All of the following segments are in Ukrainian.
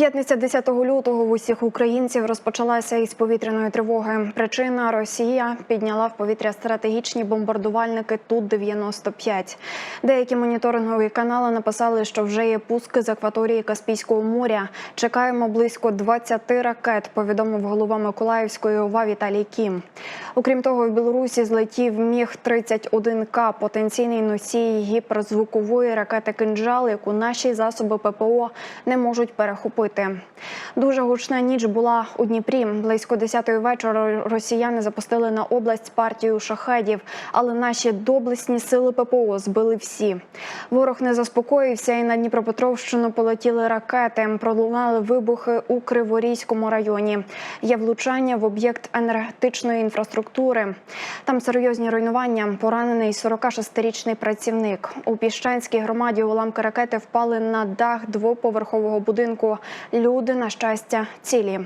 П'ятниця 10 лютого в усіх українців розпочалася із повітряної тривоги. Причина Росія підняла в повітря стратегічні бомбардувальники Ту-95. Деякі моніторингові канали написали, що вже є пуски з акваторії Каспійського моря. Чекаємо близько 20 ракет. Повідомив голова Миколаївської ОВА Віталій Кім. Окрім того, в Білорусі злетів міг 31 к потенційний носій гіперзвукової ракети «Кинджал», яку наші засоби ППО не можуть перехопити. Дуже гучна ніч була у Дніпрі. Близько 10-ї вечора росіяни запустили на область партію шахедів, але наші доблесні сили ППО збили всі. Ворог не заспокоївся, і на Дніпропетровщину полетіли ракети. Пролунали вибухи у Криворізькому районі. Є влучання в об'єкт енергетичної інфраструктури. Там серйозні руйнування. Поранений 46-річний працівник. У Піщанській громаді уламки ракети впали на дах двоповерхового будинку. Люди, на щастя, цілі.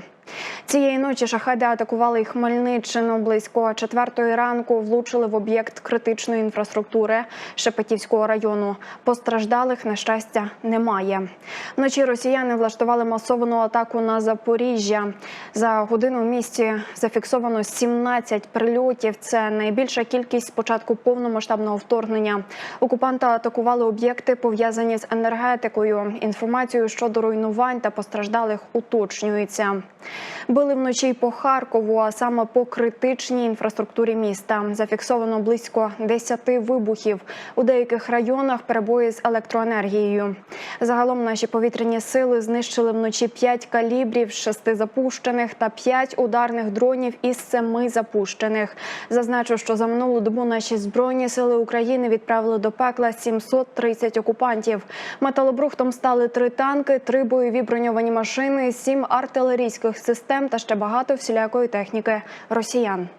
Цієї ночі шахеди атакували й Хмельниччину. Близько четвертої ранку влучили в об'єкт критичної інфраструктури Шепетівського району. Постраждалих, на щастя, немає. Вночі росіяни влаштували масовану атаку на Запоріжжя. За годину в місті зафіксовано 17 прильотів. Це найбільша кількість з початку повномасштабного вторгнення. Окупанти атакували об'єкти, пов'язані з енергетикою. Інформацію щодо руйнувань та постраждалих уточнюється. Били вночі по Харкову, а саме по критичній інфраструктурі міста. Зафіксовано близько 10 вибухів. У деяких районах перебої з електроенергією. Загалом наші повітряні сили знищили вночі 5 калібрів, з 6 запущених та 5 ударних дронів із 7 запущених. Зазначу, що за минулу добу наші збройні сили України відправили до пекла 730 окупантів. Металобрухтом стали три танки, три бойові броньовані машини, сім артилерійських систем та ще багато всілякої техніки росіян.